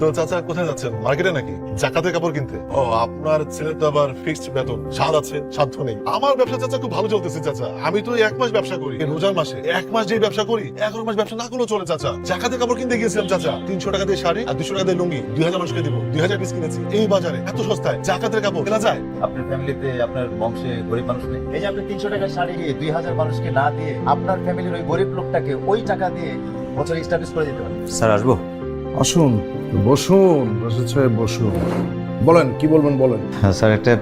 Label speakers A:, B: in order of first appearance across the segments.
A: তো চাচা কোথায় যাচ্ছেন? মার্কেটে নাকি? জাকাতের কাপড় কিনতে। ও আপনার ছেলের তো আবার ফিক্সড বেতন। স্বাদ আছে সাধ্য নেই। আমার ব্যবসা চাচা খুব ভালো চলতেছে চাচা। আমি তো এক মাস ব্যবসা করি। রোজার মাসে এক মাস যে ব্যবসা করি এগারো মাস ব্যবসা না করলেও চলে চাচা। জাকাতের কাপড় কিনতে গিয়েছিলাম চাচা। তিনশো টাকা দিয়ে শাড়ি আর দুশো টাকা দিয়ে লুঙ্গি। দুই হাজার মানুষকে দিব। দুই হাজার পিস কিনেছি। এই বাজারে এত সস্তায় জাকাতের কাপড় কেনা যায়?
B: আপনার ফ্যামিলিতে আপনার বংশে গরিব মানুষ নেই? এই যে আপনি তিনশো টাকার শাড়ি দিয়ে দুই হাজার মানুষকে না দিয়ে আপনার ফ্যামিলির ওই গরিব লোকটাকে ওই টাকা দিয়ে বছর স্টাবলিশ করে দিতে পারেন। স্যার আসব?
C: আসুন। বসুন রশিদ সাহেব বসুন। বলেন কি বলবেন বলেন।
B: হ্যাঁ স্যার একটা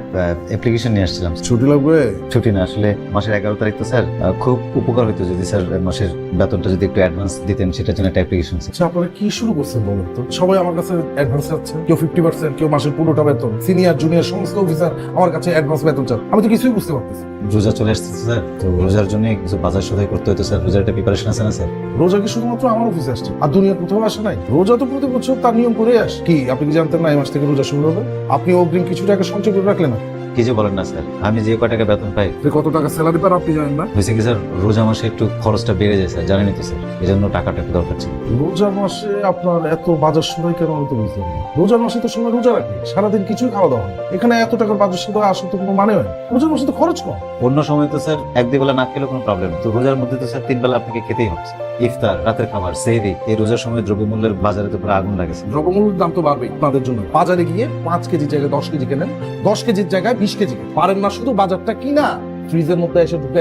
B: অ্যাপ্লিকেশন নিয়ে আসছিলাম।
C: ছুটি লাগবে?
B: ছুটি না আসলে মাসের এগারো তারিখ তো স্যার। খুব উপকার হতো যদি স্যার মাসের বেতনটা যদি একটু অ্যাডভান্স দিতেন সেটার জন্য একটা অ্যাপ্লিকেশন
C: আচ্ছা আপনারা কি শুরু করছেন বলেন তো? সবাই আমার কাছে অ্যাডভান্স চাচ্ছে কেউ ফিফটি পার্সেন্ট কেউ মাসের পুরোটা বেতন সিনিয়র জুনিয়র সমস্ত অফিসার আমার কাছে অ্যাডভান্স বেতন চান। আমি তো কিছুই বুঝতে পারতেছি।
B: রোজা চলে আসতেছে স্যার। তো রোজার জন্য কিছু বাজার সদাই করতে হতো স্যার। রোজার একটা প্রিপারেশন আছে না স্যার?
C: রোজা কি শুধুমাত্র আমার অফিসে আসছে? আর দুনিয়ার কোথাও আসে নাই? রোজা তো প্রতি বছর তার নিয়ম করে আস। কি আপনি কি জানতেন না এই মাস থেকে রোজা শুরু হবে? আপনি অগ্রিম কিছু টাকা সঞ্চয় করে রাখলেন? না
B: কি যে বলেন না স্যার। আমি যে কয় টাকা বেতন পাই।
C: কত টাকা স্যালারি পার আপনি জানেন না?
B: হয়েছে কি স্যার রোজা মাসে একটু খরচটা বেড়ে যায় স্যার। জানেনই তো স্যার। এই জন্য টাকাটা একটু দরকার ছিল।
C: রোজার মাসে আপনার এত বাজার সময় কেন আমি তো পারি না। রোজার মাসে তো সময় রোজা রাখি। সারাদিন কিছুই খাওয়া দাওয়া হয় এখানে এত টাকার বাজার সময় আসলে তো কোনো মানে হয় না। রোজার মাসে তো খরচ কম।
B: অন্য সময় তো স্যার এক দুই বেলা না খেলে কোনো প্রবলেম তো রোজার মধ্যে তো স্যার তিন বেলা আপনাকে খেতেই হচ্ছে ইফতার রাতের খাবার সেহরি এই রোজার সময় দ্রব্যমূল্যের বাজারে তো পুরো আগুন লাগেছে।
C: দ্রব্যমূল্যের দাম তো বাড়বেই আপনাদের জন্য। বাজারে গিয়ে পাঁচ কেজির জায়গায় দশ কেজি কেনেন দশ কেজির জায়গায় বিশ কেজি পারেন না শুধু বাজারটা কিনা ফ্রিজের মধ্যে এসে ঢুকে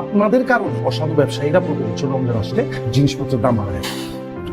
C: আপনাদের কারণে অসাধু ব্যবসায়ীরা প্রতি বছর রমজান আসলে জিনিসপত্রের দাম বাড়ায়।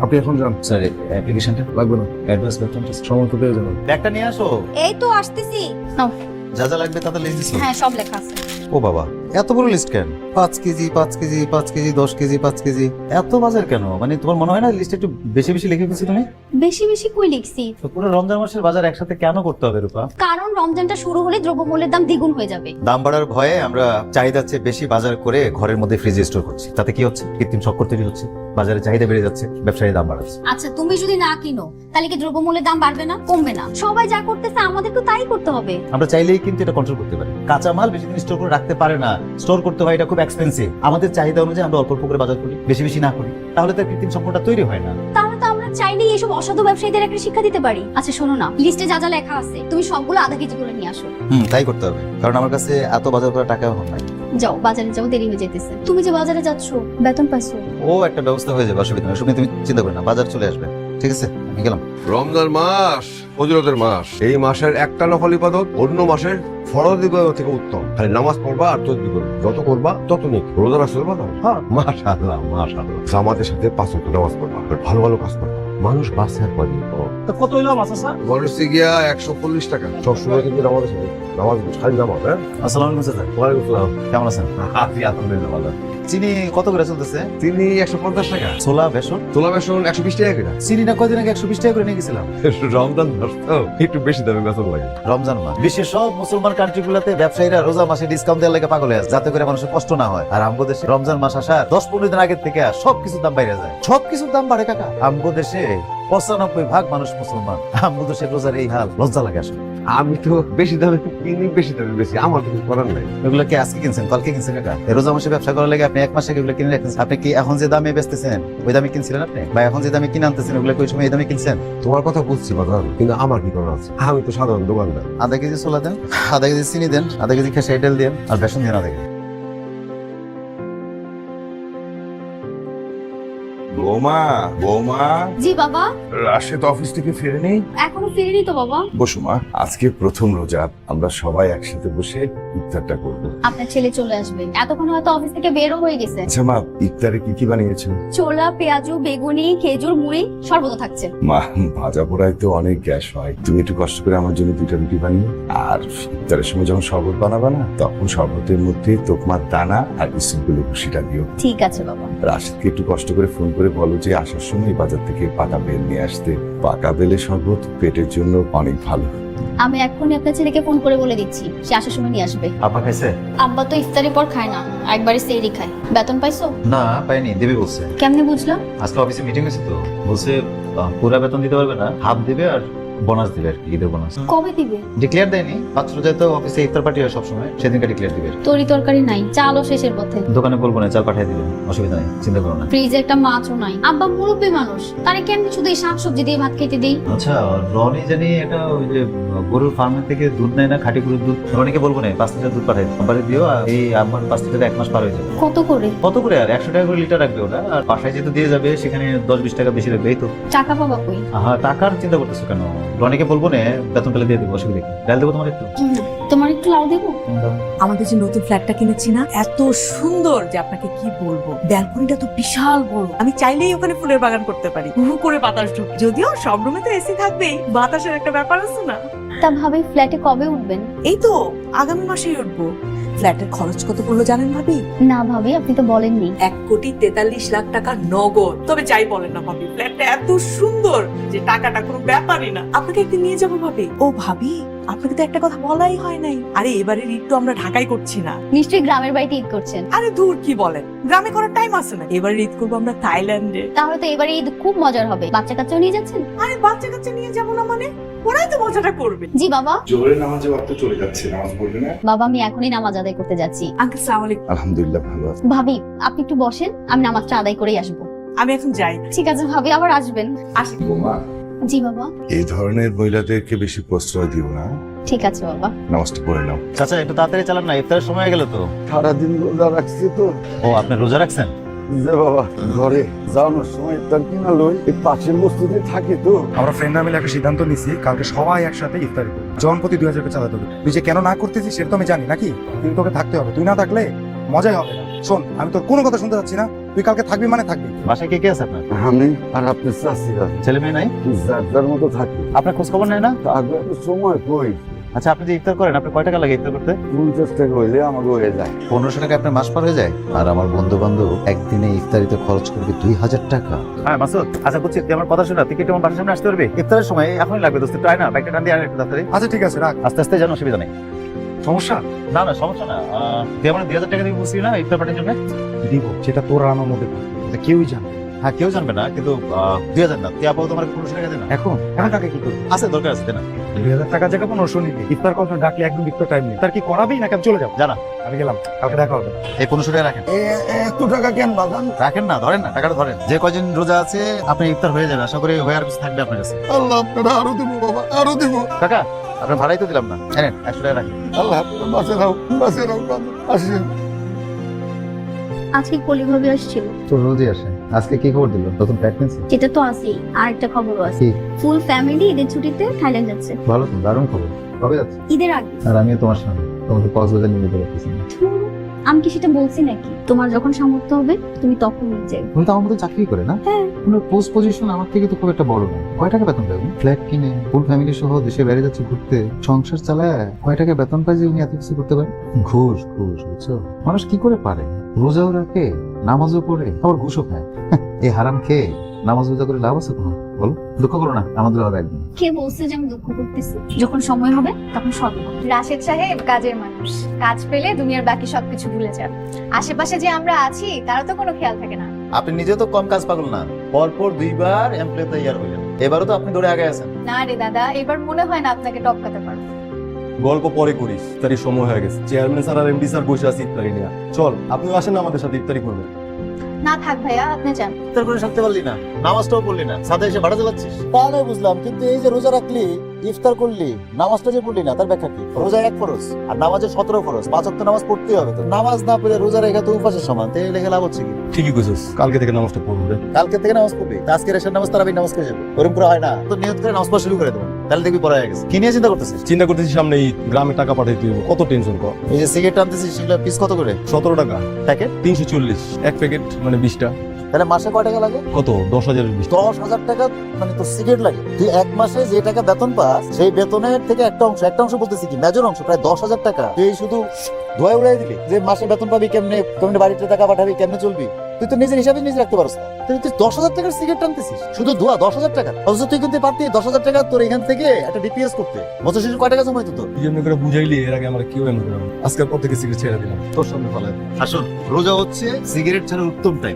C: আপনি এখন যান।
B: স্যার অ্যাপ্লিকেশনটা
C: লাগবে না।
B: অ্যাডভান্স বেতনটা
C: সময় তো পেয়ে যাবেন।
B: ব্যাগটা নিয়ে আসো।
D: এই তো আসতেছি। নাও,
B: যা যা লাগবে তাতে লিস্ট দিচ্ছি
D: হ্যাঁ সব লেখা আছে।
B: ও বাবা। এত বড় লিস্ট কেন? পাঁচ কেজি পাঁচ কেজি পাঁচ কেজি দশ কেজি পাঁচ কেজি এত বাজার কেন? মানে তোমার মনে হয় না লিস্ট একটু বেশি বেশি লিখে ফেলছি তুমি?
D: বেশি বেশি কই লিখছি?
B: তো পুরো রমজান মাসের বাজার একসাথে কেন করতে হবে রূপা?
D: কারণ রমজানটা শুরু হলে দ্রব্যমূল্যের দাম দ্বিগুণ হয়ে যাবে।
B: দাম বাড়ার ভয়ে আমরা চাহিদার চেয়ে বেশি বাজার করে ঘরের মধ্যে ফ্রিজে স্টোর করছি। তাতে কি হচ্ছে? কৃত্রিম শক্কর তৈরি হচ্ছে। বাজারে চাহিদা বেড়ে যাচ্ছে ব্যবসায়ী দাম বাড়াচ্ছে।
D: আচ্ছা তুমি যদি না কিনো তাহলে কি দ্রব্যমূল্যের দাম বাড়বে না? কমবে না। সবাই যা করতেছে আমাদেরকে তাই করতে হবে।
B: আমরা চাইলেই কিন্তু এটা কন্ট্রোল করতে পারি। কাঁচা মাল বেশি দিন স্টোর করে রাখতে পারে না। স্টোর করতে হয় এটা খুব এক্সপেন্সিভ আমাদের চাহিদা অনুযায়ী আমরা অল্প অল্প করে বাজার করি বেশি বেশি না করি। তাহলে তার কৃত্রিম সম্পদটা তৈরি হয় না।
D: তাহলে তো আমরা চাইলেই এসব অসাধু ব্যবসায়ীদের একটা শিক্ষা দিতে পারি। আচ্ছা শোনো না লিস্টে যা যা লেখা আছে তুমি সবগুলো আধা কেজি করে নিয়ে আসো।
B: হুম তাই করতে হবে। কারণ আমার কাছে এত বাজার করার টাকা এখন নাই।
D: যাও বাজারে যাও দেরি হয়ে যেতেছে তুমি যে বাজারে যাচ্ছো বেতন পাইছো।
B: ও একটা ব্যবস্থা হয়ে যাবে অসুবিধা নেই। তুমি চিন্তা করো না বাজার চলে আসবে। ঠিক আছে? আমি গেলাম।
E: রমজান মাস ফজিলতের মাস। এই মাসের একটা নফল ইবাদত অন্য মাসের ফরজ ইবাদত থেকে উত্তম। খালি নামাজ পড়বা আর তসবি করবা। যত করবা তত নেই রোজা পারবা না হ্যাঁ। মাশাআল্লাহ মাশাআল্লাহ। জামাতের সাথে পাঁচ ওয়াক্ত নামাজ পড়বা। আর ভালো ভালো কাজ করবা। মানুষ বাঁচে আর কদিন
C: কত হইল
E: গণেশে গিয়া একশো চল্লিশ টাকা। সবসময় কিন্তু নামাজের সাথে নামাজ খালি নামাজ হ্যাঁ?
B: আসসালামু আলাইকুম স্যার।
E: ওয়ালাইকুম আসসালাম
B: কেমন আছেন?
E: আছি আলহামদুলিল্লাহ ভালো।
B: চিনি কত করে চলতেছে?
E: তিনি একশো পঞ্চাশ টাকা।
B: ছোলা বেসন?
E: তোলা বেসন একশো বিশ টাকা কিনা
B: চিনি না কয়দিন আগে একশো বিশ টাকা করে নিয়ে গেছিলাম।
E: রমজান মাস তো একটু বেশি দামে বেতন লাগে।
B: রমজান মাস। বিশ্বের সব মুসলমান কান্ট্রি গুলাতে ব্যবসায়ীরা রোজা মাসে ডিসকাউন্ট দেওয়ার লাগে পাগল আছে, যাতে করে মানুষের কষ্ট না হয়। আর আমগো দেশে রমজান মাস আসার দশ পনেরো দিন আগের থেকে সব কিছুর দাম বাইরে যায়। সব কিছুর দাম বাড়ে কাকা। আমগো দেশে পঁচানব্বই ভাগ মানুষ মুসলমান। আমগো দেশে রোজার এই হাল লজ্জা লাগে আসলে।
E: আমি তো বেশি দামে কিনি বেশি দামে বেশি আমার কিছু করার নাই।
B: এগুলো কি আজকে কিনছেন কালকে কিনছেন কাকা? রোজ আমার মাসে ব্যবসা করার লাগে আপনি এক মাসে এগুলো কিনে রাখছেন আপনি কি এখন যে দামে বেচতেছেন ওই দামে কিনছিলেন আপনি? বা এখন যে দামে কিনে আনতেছেন ওগুলো ওই সময় এই দামে কিনছেন?
E: তোমার কথা বুঝছি বাজার। কিন্তু আমার কি করার আছে? আমি তো সাধারণ দোকানদার।
B: আধা কেজি ছোলা দেন আধা কেজি চিনি দেন আধা কেজি খেসারি ডাল দেন আর বেসন দেন আধা কেজি।
F: বৌমা বৌমা।
D: জি বাবা।
F: রাশেদ অফিস থেকে ফিরেনি?
D: এখনও ফিরিনি তো বাবা।
F: বসু মা আজকে প্রথম রোজা আমরা সবাই একসাথে বসে ইফতারটা করব।
D: আপনার ছেলে চলে আসবে। এতক্ষণ হয়তো অফিস থেকে হয়ে গেছে।
F: আচ্ছা মা ইফতারে কি কি বানিয়েছো?
D: ছোলা পেঁয়াজু বেগুনি খেজুর মুড়ি সর্বত থাকছে।
F: মা ভাজা পোড়ায় তো অনেক গ্যাস হয়। তুমি একটু কষ্ট করে আমার জন্য দুইটা রুটি বানিয়ে আর ইফতারের সময় যখন শরবত বানাবা না তখন শরবতের মধ্যে তোকমার দানা আর ইসুগুলো খুশিটা দিও।
D: ঠিক আছে বাবা।
F: রাশিদকে একটু কষ্ট করে ফোন করে বলো। যে আসার সময় বাজার থেকে পাকা বেল নিয়ে আসতে পাকা বেলে শরবত পেটের জন্য অনেক ভালো।
D: আমি এখনই আপনার ছেলেকে ফোন করে বলে দিচ্ছি সে আসার সময় নিয়ে আসবে।
B: আপা খাইছে?
D: আব্বা তো ইফতারের পর খায় না একবারে সেরি খায়। বেতন পাইছো?
B: না পাইনি দেবে বলছে।
D: কেমনে বুঝলাম?
B: আজকে অফিসে মিটিং হয়েছে তো বলছে পুরো পুরা বেতন দিতে পারবে না হাফ দেবে আর বোনাস দিবে আর কি ঈদের বোনাস
D: কবে দিবে?
B: ডিক্লেয়ার দেয়নি। পাঁচ রোজায় তো অফিসে ইফতার পার্টি হয় সবসময় সেদিনকে ডিক্লেয়ার দিবে।
D: তরি তরকারি নাই চালও শেষের পথে।
B: দোকানে বলব না চাল পাঠিয়ে দিবে অসুবিধা নেই চিন্তা করো না।
D: ফ্রিজে একটা মাছও নাই। আব্বা মুরব্বী মানুষ তারে কেমনি শুধু এই শাকসবজি দিয়ে ভাত খেতে দেই?
B: আচ্ছা রনি জানি এটা ওই যে গরুর ফার্মের থেকে দুধ নেয় না খাঁটি গরুর দুধ। রনিকে বলব না পাঁচ লিটার দুধ পাঠাই বাড়ি দিও আর এই আমার পাঁচ লিটার এক মাস পার হয়ে যাবে।
D: কত করে?
B: কত করে? আর একশো টাকা করে লিটার রাখবে ওটা আর বাসায় যেহেতু দিয়ে যাবে সেখানে দশ বিশ টাকা বেশি রাখবে এই তো।
D: টাকা পাবা কই?
B: হ্যাঁ টাকার চিন্তা করতেছো কেন? রনিকে বলব না বেতন পেলে দিয়ে দেবো অসুবিধা কি? ডাল দেবো তোমার একটু?
D: তোমার একটু লাউ দেবো?
G: আমাদের যে নতুন ফ্ল্যাটটা কিনেছি না এত সুন্দর যে আপনাকে কি বলব? ব্যালকনিটা তো বিশাল বড়। আমি চাইলেই ওখানে ফুলের বাগান করতে পারি। হু হু করে বাতাস ঢুক। যদিও সব রুমে তো এসি থাকবেই বাতাসের একটা ব্যাপার আছে না।
D: তা ভাবি ফ্ল্যাটে কবে উঠবেন?
G: এই তো আগামী মাসেই উঠবো। ফ্ল্যাটের খরচ কত পড়ল জানেন ভাবি?
D: না ভাবি আপনি তো বলেননি।
G: এক কোটি তেতাল্লিশ লাখ টাকা নগদ। তবে যাই বলেন না ভাবি ফ্ল্যাটটা এত সুন্দর যে টাকাটা কোনো ব্যাপারই না। আপনাকে একদিন নিয়ে যাব ভাবি। ও ভাবি আপনাকে তো একটা কথা বলাই হয় নাই। আরে এবারে ঈদ তো আমরা ঢাকায় করছি না।
D: নিশ্চয়ই গ্রামের বাড়িতে ঈদ করছেন।
G: আরে দূর কি বলেন গ্রামে করার টাইম আছে না এবারে ঈদ করব আমরা থাইল্যান্ডে।
D: তাহলে তো এবারে ঈদ খুব মজার হবে। বাচ্চা কাচ্চাও নিয়ে যাচ্ছেন?
G: আরে বাচ্চা কাচ্চা নিয়ে যাব না মানে? ওরাই তো মজাটা করবে।
D: জি বাবা।
F: জোরে নামাজে ওয়াক্ত চলে যাচ্ছে নামাজ পড়বে না?
D: বাবা আমি এখনই নামাজ আদায় করতে যাচ্ছি।
G: আঙ্কেল সালাম আলাইকুম।
F: আলহামদুলিল্লাহ ভালো আছে।
D: ভাবি আপনি একটু বসেন আমি নামাজটা আদায় করেই আসব।
G: আমি এখন যাই।
D: ঠিক আছে ভাবি আবার আসবেন।
G: আসি।
F: বৌমা
D: জি বাবা।
F: এই ধরনের মহিলাদেরকে বেশি প্রশ্রয় দিও না।
D: ঠিক আছে বাবা।
F: নামাজটা পড়ে নাও।
B: চাচা একটু তাড়াতাড়ি চালান না ইফতারের সময় হয়ে গেল তো।
H: সারাদিন রোজা রাখছি তো।
B: ও আপনি রোজা রাখছেন?
H: যে বাবা ঘরে যাওয়ানোর সময় তার কিনা লই এই পাশের বস্তুতে থাকে তো।
I: আমরা ফ্রেন্ডরা মিলে একটা সিদ্ধান্ত নিছি কালকে সবাই একসাথে ইফতারি করব। জন প্রতি দুই হাজার করে চাঁদা দেবে তুই যে কেন না করতেছিস সেটা তো আমি জানি নাকি? কিন্তু তোকে থাকতে হবে। তুই না থাকলে মজাই হবে না। শোন আমি তোর কোনো কথা শুনতে চাচ্ছি না। তুই কালকে থাকবি মানে থাকবি।
B: বাসায় কে কে আছে আপনার?
H: আমি আর আপনার চাষিরা
B: ছেলে মেয়ে নাই?
H: যার যার মতো থাকি।
B: আপনার খোঁজ খবর নেয় না?
H: আগে সময় কই?
B: আচ্ছা আপনি যে ইফতার করেন আপনি কয় টাকা লাগে ইফতার করতে?
H: পঞ্চাশ টাকা হইলে আমাকে হয়ে যায়।
B: পনেরোশো টাকা আপনার মাস পার হয়ে যায়? আর আমার বন্ধু বান্ধব একদিনে ইফতারিতে খরচ করবে দুই হাজার টাকা। হ্যাঁ মাসুদ আচ্ছা তুই আমার কথা শোনা তুই কি আমার বাসার সামনে আসতে পারবি? ইফতারের সময় এখনই লাগবে দোস্ত ট্রাই না বাইকটা টান দিয়ে একটু তাড়াতাড়ি।
I: আচ্ছা ঠিক আছে রাখ।
B: আস্তে আস্তে যেন অসুবিধা নেই।
I: সমস্যা?
B: না না সমস্যা না তুই আমার দুই হাজার টাকা দিয়ে বুঝছি না ইফতার পার্টির জন্য?
I: দিব সেটা তোর আর আমার মধ্যে এটা কেউই জানে।
B: হ্যাঁ কেউ জানবে না কিন্তু দুই হাজার না তুই আপাতত আমার পনেরোশো টাকা দে না।
I: এখন? এখন টাকা কি করবি?
B: আছে দরকার আছে না।
I: দুই হাজার টাকা জায়গা পনেরোশো নিবি। ইফতার কথা ডাকলে একদম ইফতার টাইম নেই। তার কি করাবি না কেন চলে যাও
B: জানা।
I: আমি গেলাম কালকে দেখা হবে।
B: এই পনেরোশো টাকা রাখেন।
H: এ- এত টাকা কেন বাগান
B: রাখেন না ধরেন না টাকাটা ধরেন। যে কয়দিন রোজা আছে আপনি ইফতার হয়ে যাবে। আশা করি হয়ে আর কিছু থাকবে আপনার কাছে।
H: আল্লাহ আপনারা আরও দেবো বাবা আরও দেবো।
B: কাকা আপনার ভাড়াই তো দিলাম না। জানেন একশো টাকা রাখেন।
H: আল্লাহ নাও বাঁচে নাও বাবা আসেন।
D: আজকে কলিভাবে আসছিল।
B: তো রোজই আসে। আজকে কি খবর দিল? নতুন প্রেগন্যান্সি
D: সেটা তো আছেই আর একটা খবরও আছে। ফুল ফ্যামিলি ঈদের ছুটিতে থাইল্যান্ড যাচ্ছে।
B: ভালো তো দারুণ খবর। কবে যাচ্ছে?
D: ঈদের আগে।
B: আর আমিও তোমার সঙ্গে তোমাকে কক্সবাজার নিয়ে যেতে পারতেছি না।
D: আমি কি সেটা বলছি নাকি? তোমার যখন সামর্থ্য হবে তুমি তখন যাবে।
B: তুমি তো আমার মতো চাকরি করে না?
D: হ্যাঁ।
B: কোনো পোস্ট পজিশন আমার থেকে তো খুব একটা বড় না। কয় টাকা বেতন পাবে? ফ্ল্যাট কিনে ফুল ফ্যামিলি সহ দেশে বাইরে যাচ্ছে ঘুরতে সংসার চালায় কয় টাকা বেতন পায় যে উনি এত কিছু করতে পারে? ঘুষ ঘুষ বুঝছ? মানুষ কি করে পারে? রোজাও রাখে নামাজও পড়ে আবার ঘুষও খায়। এই হারাম খেয়ে নামাজ রোজা করে লাভ আছে কোনো? বলো দুঃখ করো না আমাদের হবে একদিন
D: কে বলছে যে আমি দুঃখ করতেছি? যখন সময় হবে তখন সব
J: রাশেদ সাহেব কাজের মানুষ। কাজ পেলে দুনিয়ার বাকি সবকিছু ভুলে যান আশেপাশে যে আমরা আছি তারও তো কোনো খেয়াল থাকে না।
B: আপনি নিজে তো কম কাজ পাগল না। পরপর দুইবার এমপ্লয় তৈরি হইলেন। এবারও তো আপনি দৌড়ে আগে আছেন।
J: না রে দাদা এবার মনে হয় না আপনাকে টপকাতে পারব।
K: গল্প পরে করিস ইফতারির সময় হয়ে গেছে। চেয়ারম্যান স্যার আর এমডি স্যার বসে আছে ইফতারি নিয়ে। চল আপনি আসেন না আমাদের সাথে ইফতারি করবেন
J: না থাক ভাইয়া আপনি যান।
B: ইফতার করে থাকতে পারলি না। নামাজটাও পড়লি না। সাথে এসে ভাড়া চালাচ্ছিস
L: তা নয় বুঝলাম। কিন্তু এই যে রোজা রাখলি ইফতার করলি নামাজটা যে পড়লি না তার ব্যাখ্যা কি? রোজা এক ফরজ আর নামাজের সতেরো ফরজ। পাঁচ নামাজ পড়তেই হবে তো নামাজ না পড়ে রোজা রেখে তো উপাসের সমান। লাভ হচ্ছে কি?
K: ঠিকই কইছিস কালকে থেকে নামাজটা পড়ব রে।
L: কালকে থেকে নামাজ পড়বি। তা আজকে রেশন নামাজ তারাবি নামাজ করে যাবে? ওরকম করে হয় না।
B: তো নিয়ত করে নামাজ পড়া শুরু করে দেবেন তাহলে দেখবি পড়া হয়ে গেছে। কি নিয়ে চিন্তা করতেছিস?
K: চিন্তা করতেছি সামনে গ্রামে টাকা পাঠাইতে হইব কত টেনশন কর।
B: এই যে সিগারেট আনতেছিস সেগুলো পিস কত করে?
K: সতেরো টাকা।
B: প্যাকেট?
K: তিনশো চল্লিশ। এক প্যাকেট মানে বিশটা।
L: তাহলে মাসে কয় টাকা লাগে?
K: কত? দশ হাজার বিশ।
L: দশ হাজার টাকা মানে তোর সিগারেট লাগে। তুই এক মাসে যে টাকা বেতন পাস সেই বেতনের থেকে একটা অংশ একটা অংশ বলতেছি কি মেজর অংশ প্রায় দশ হাজার টাকা। তুই শুধু ধোয়া উড়াই দিলি যে মাসে বেতন পাবি কেমনে কেমনে বাড়িতে টাকা পাঠাবি কেমনে চলবি? তুই তো নিজের হিসাবে নিজে রাখতে পারছ না। তুই তুই দশ হাজার টাকার সিগারেট টানতেছিস? শুধু ধোয়া দশ হাজার টাকা? অথচ তুই কিন্তু পারতি দশ হাজার টাকা তোর এখান থেকে একটা ডিপিএস করতে। বছর শেষে কয় টাকা জমা হইতো তোর?
K: এই জন্য করে বুঝাইলি এর আগে আমার কেউ এমন করে না। আজকের পর থেকে সিগারেট ছেড়ে দিলাম। তোর সামনে ফেলে
B: আসুন রোজা হচ্ছে সিগারেট ছাড়া উত্তম টাইম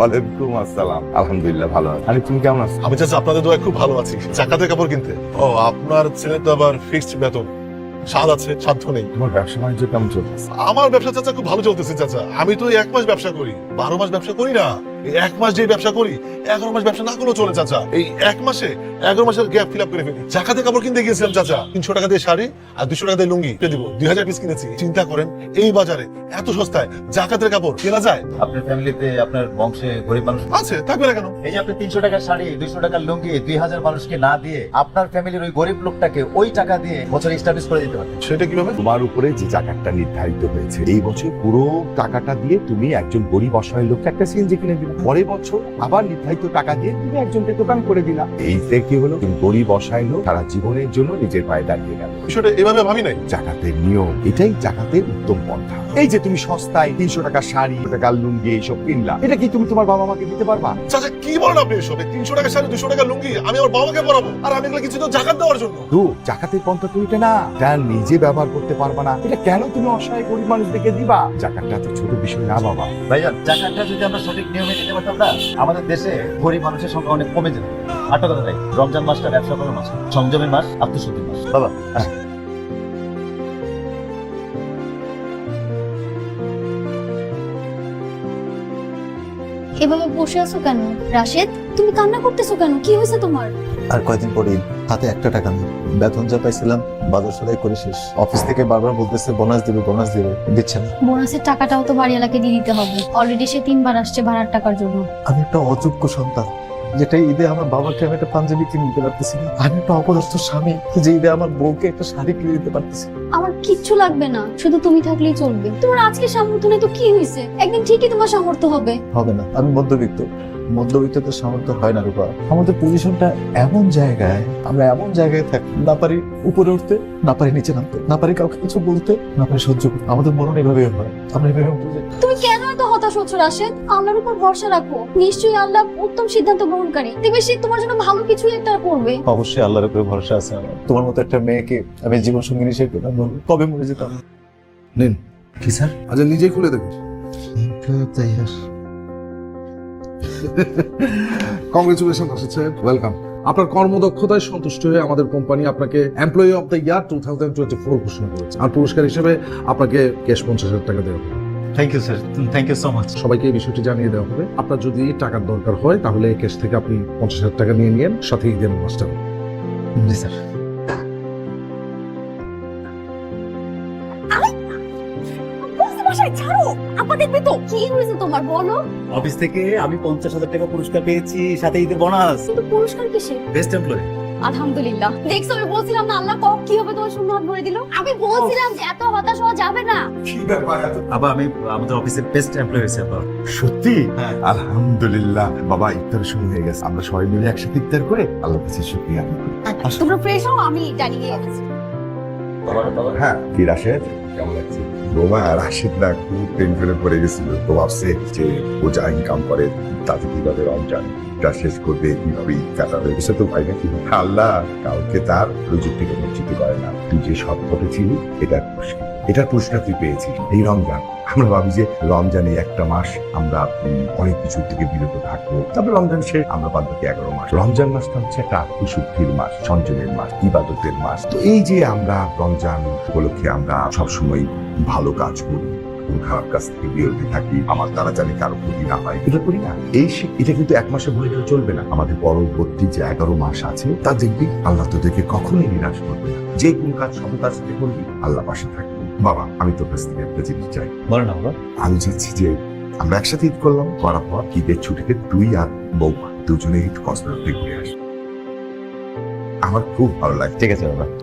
F: ওয়ালাইকুম আসসালাম। আলহামদুলিল্লাহ ভালো আছি। তুমি কেমন আছো?
A: আমি চাচ্ছি আপনাদের দোয়া খুব ভালো আছি। জাকাতের কাপড় কিনতে। ও আপনার ছেলে তো আবার ফিক্সড বেতন। স্বাদ আছে সাধ্য নেই।
F: তোমার ব্যবসা বাণিজ্য কেমন চলতেছে
A: আমার ব্যবসা চাচা খুব ভালো চলতেছে চাচা। আমি তো এক মাস ব্যবসা করি বারো মাস ব্যবসা করি না। এই এক মাস যে ব্যবসা করি এগারো মাস ব্যবসা না করলেও চলে চাচা। এই এক মাসে এগারো মাসের গ্যাপ ফিল আপ করে ফেলি। জাকাতে কাপড় কিনতে গিয়েছিলাম চাচা। তিনশো টাকা দিয়ে শাড়ি আর দুশো টাকা দিয়ে লুঙ্গি কিনে দিব। দুই হাজার পিস কিনেছি। চিন্তা করেন এই বাজারে এত সস্তায় জাকাতের কাপড় কেনা যায়?
B: আপনার ফ্যামিলিতে আপনার বংশে গরিব মানুষ
A: আছে? থাকবে না কেন?
B: এই যে আপনি তিনশো টাকার শাড়ি দুইশো টাকার লুঙ্গি দুই হাজার মানুষকে না দিয়ে আপনার ফ্যামিলির ওই গরিব লোকটাকে ওই টাকা দিয়ে বছর স্টাবলিশ করে দিতে পারতেন।
A: সেটা কীভাবে?
F: তোমার উপরে যে জাকাতটা নির্ধারিত হয়েছে এই বছর পুরো টাকাটা দিয়ে তুমি একজন গরিব অসহায় লোককে একটা সিএনজি কিনে দিলে পরের বছর আবার নির্ধারিত টাকা দিয়ে তুমি একজনকে দোকান করে দিলা। এইতে কি হলো? তুমি গরিব অসহায় লোক সারা জীবনের জন্য নিজের পায়ে দাঁড়িয়ে গেল।
A: বিষয়টা এভাবে ভাবি নাই।
F: জাকাতের নিয়ম এটাই জাকাতের উত্তম পন্থা। এই যে তুমি সস্তায় তিনশো টাকা শাড়ি টাকার লুঙ্গি এইসব কিনলা এটা কি তুমি তোমার বাবা মাকে দিতে পারবা?
A: চাচা কি বলেন আপনি এসব? তিনশো টাকা শাড়ি দুশো টাকা লুঙ্গি আমি আমার বাবাকে পরাবো। আর আমি এগুলো কিছু তো জাকাত দেওয়ার জন্য।
F: দু জাকাতের পন্থা তুমি এটা না। এটা নিজে ব্যবহার করতে পারবা না। এটা কেন তুমি অসহায় গরিব মানুষদেরকে দিবা? জাকাতটা তো ছোট বিষয় না বাবা।
B: ভাইজান জাকাতটা যদি আমরা সঠিক নিয়মে দিতে পারতাম না আমাদের দেশে গরিব মানুষের সংখ্যা অনেক কমে যেত আটটা কথা তাই রমজান মাসটা ব্যবসা করার মাস। সংযমের মাস আত্মশুদ্ধির মাস। বাবা।
D: এভাবে বসে আছো কেন? রাশেদ তুমি কান্না করতেছো কেন? কি হয়েছে তোমার?
L: আর কয়দিন পরে হাতে একটা টাকা নেই। বেতন যা পাইছিলাম বাজার সদাই করে শেষ। অফিস থেকে বারবার বলতেছে বোনাস দিবে বোনাস দিবে। দিচ্ছে না।
D: বোনাসের টাকাটাও তো বাড়িওয়ালাকে দিয়ে দিতে হবে। অলরেডি সে তিনবার আসছে ভাড়ার টাকার জন্য।
L: আমি একটা অযোগ্য সন্তান। যেটা ঈদে আমার বাবাকে আমি একটা পাঞ্জাবি কিনে দিতে পারতেছি না। আমি একটা অপদস্থ স্বামী যে ঈদে আমার বউকে একটা শাড়ি কিনে দিতে পারতেছি না।
D: আমার কিচ্ছু লাগবে না। শুধু তুমি থাকলেই চলবে। তোমার আজকে সামর্থ্য নেই তো কি হয়েছে একদিন ঠিকই তোমার সামর্থ্য হবে।
L: হবে না। আমি মধ্যবিত্ত। মধ্যবিত্ত সামর্থ্য হয় না রূপা। আমাদের পজিশনটা এমন জায়গায় আমরা এমন জায়গায় থাকি না পারি উপরে উঠতে না পারি নিচে নামতে না পারি কাউকে কিছু বলতে না পারি সহ্য করতে। আমাদের মরণ এভাবে হয়। আমরা এভাবে বুঝে
D: তুমি কেন এত হতাশ হচ্ছ রাশেদ? আল্লাহর উপর ভরসা রাখো। নিশ্চয়ই আল্লাহ উত্তম সিদ্ধান্ত গ্রহণকারী। দেখবে সে তোমার জন্য ভালো কিছু একটা করবে।
L: অবশ্যই আল্লাহর উপরে ভরসা আছে আমার। তোমার মতো একটা মেয়েকে আমি জীবন সঙ্গী হিসেবে পেলাম কবে মরে যেতাম?
C: নিন।
L: কি স্যার?
C: আচ্ছা নিজেই খুলে দেখুন কংগ্রেচুলেশন সাহেব ওয়েলকাম আপনার কর্মদক্ষতায় সন্তুষ্ট হয়ে আমাদের কোম্পানি আপনাকে employee of the year two thousand twenty four ঘোষণা করেছে আর পুরস্কার হিসেবে আপনাকে ক্যাশ পঞ্চাশ হাজার টাকা দেওয়া হবে
B: thank you sir thank you so much
C: সবাইকে এই বিষয়টি জানিয়ে দেওয়া হবে আপনার যদি টাকার দরকার হয় তাহলে এই ক্যাশ থেকে আপনি পঞ্চাশ হাজার টাকা নিয়ে নিন সাথে ঈদের মাসটা
B: জি স্যার
D: ছাড়ো আপা দেখবে তো। কি হয়েছে তোমার বলো।
B: অফিস থেকে আমি পঞ্চাশ হাজার টাকা পুরস্কার পেয়েছি সাথে ঈদের বোনাস
D: কিন্তু পুরস্কার কিসে
B: বেস্ট এমপ্লয়ি
D: আলহামদুলিল্লাহ। দেখছ আমি বলছিলাম না আল্লাহ কক কি হবে তোমার শূন্য হাত ভরে দিল? আমি বলছিলাম যে এত হতাশ হওয়া যাবে না।
F: কি ব্যাপার
B: আবার আমি আমাদের অফিসের বেস্ট এমপ্লয়ি হয়েছে আবার।
F: সত্যি?
B: হ্যাঁ।
F: আলহামদুলিল্লাহ। বাবা ইফতারের সময় হয়ে গেছে। আমরা সবাই মিলে একসাথে ইফতার করে আল্লাহ কাছে শুকরিয়া আদায় করি।
D: তোমরা ফ্রেশ হও আমি দাঁড়িয়ে আছি
F: হ্যাঁ কি রাশেদ? কেমন লাগছে? বোমা রাশেদ না খুব টেনশনে পড়ে গেছিল। তো ভাবছে যে ও যা ইনকাম করে, তাতে কীভাবে রমজান টা শেষ করবে কীভাবে? কাটাবে সে তো ভাই না কিন্তু আল্লাহ, কাউকে তার রুজুর থেকে বঞ্চিত করে না। তুই যে পথে ছিলি এটার পুরস্কার এটার পুরস্কার তুই পেয়েছিস। এই রমজান, আমরা ভাবি যে রমজানে একটা মাস আমরা অনেক কিছু থেকে বিরত থাকব। তারপর রমজান শেষ, আমরা বাদ বাকি এগারো মাস। রমজান মাসটা হচ্ছে একটা আত্মশুদ্ধির মাস, সঞ্জনের মাস, ইবাদতের মাস। তো এই যে আমরা রমজান উপলক্ষে আমরা সবসময় ভালো কাজ করি খারাপ কাজ থেকে বিরত থাকি আমার দ্বারা জানি কারও ক্ষতি না হয়। এটা করি না। এই এটা কিন্তু এক মাসে গেলে চলবে না। আমাদের পরবর্তী যে এগারো মাস আছে তা দেখবি আল্লাহ তোদেরকে কখনোই নিরাশ করবে না। যে কোন কাজ সততার সাথে করবি আল্লাহ পাশে থাকবে। বাবা আমি তোর কাছ থেকে একটা জিনিস চাই।
B: বলেন না বাবা।
F: আমি চাচ্ছি যে আমরা একসাথে ঈদ করলাম করার পর ঈদের ছুটিতে তুই আর বৌমা দুজনে ঈদ কক্সবাজার ঘুরে আসি আমার খুব ভালো লাগে
B: ঠিক আছে বাবা।